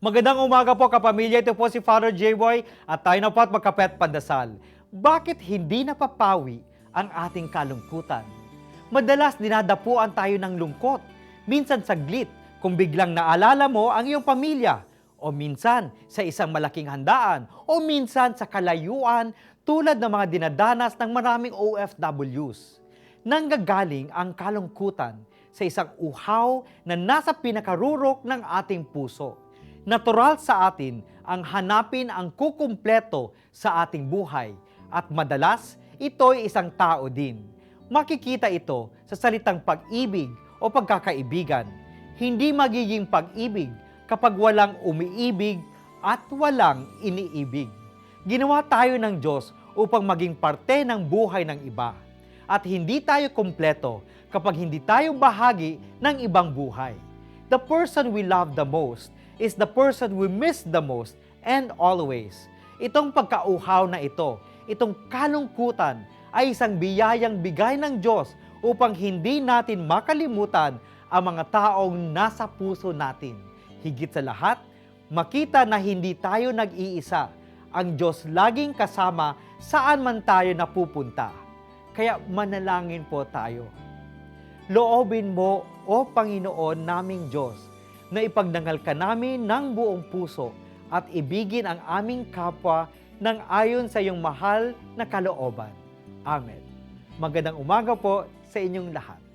Magandang umaga po kapamilya. Ito po si Father J-Boy at tayo na po at magkapet pandasal. Bakit hindi napapawi ang ating kalungkutan? Madalas dinadapuan tayo ng lungkot. Minsan saglit kung biglang naalala mo ang iyong pamilya. O minsan sa isang malaking handaan. O minsan sa kalayuan tulad ng mga dinadanas ng maraming OFWs. Nanggagaling ang kalungkutan sa isang uhaw na nasa pinakarurok ng ating puso. Natural sa atin ang hanapin ang kukumpleto sa ating buhay at madalas ito'y isang tao din. Makikita ito sa salitang pag-ibig o pagkakaibigan. Hindi magiging pag-ibig kapag walang umiibig at walang iniibig. Ginawa tayo ng Diyos upang maging parte ng buhay ng iba. At hindi tayo kumpleto kapag hindi tayo bahagi ng ibang buhay. The person we love the most is the person we miss the most and always. Itong pagkauhaw na ito, itong kalungkutan ay isang biyayang bigay ng Diyos upang hindi natin makalimutan ang mga taong nasa puso natin. Higit sa lahat, makita na hindi tayo nag-iisa. Ang Diyos laging kasama saan man tayo napupunta. Kaya manalangin po tayo. Loobin mo, O Panginoon naming Diyos, na ipagdangal ka namin ng buong puso at ibigin ang aming kapwa ng ayon sa iyong mahal na kalooban. Amen. Magandang umaga po sa inyong lahat.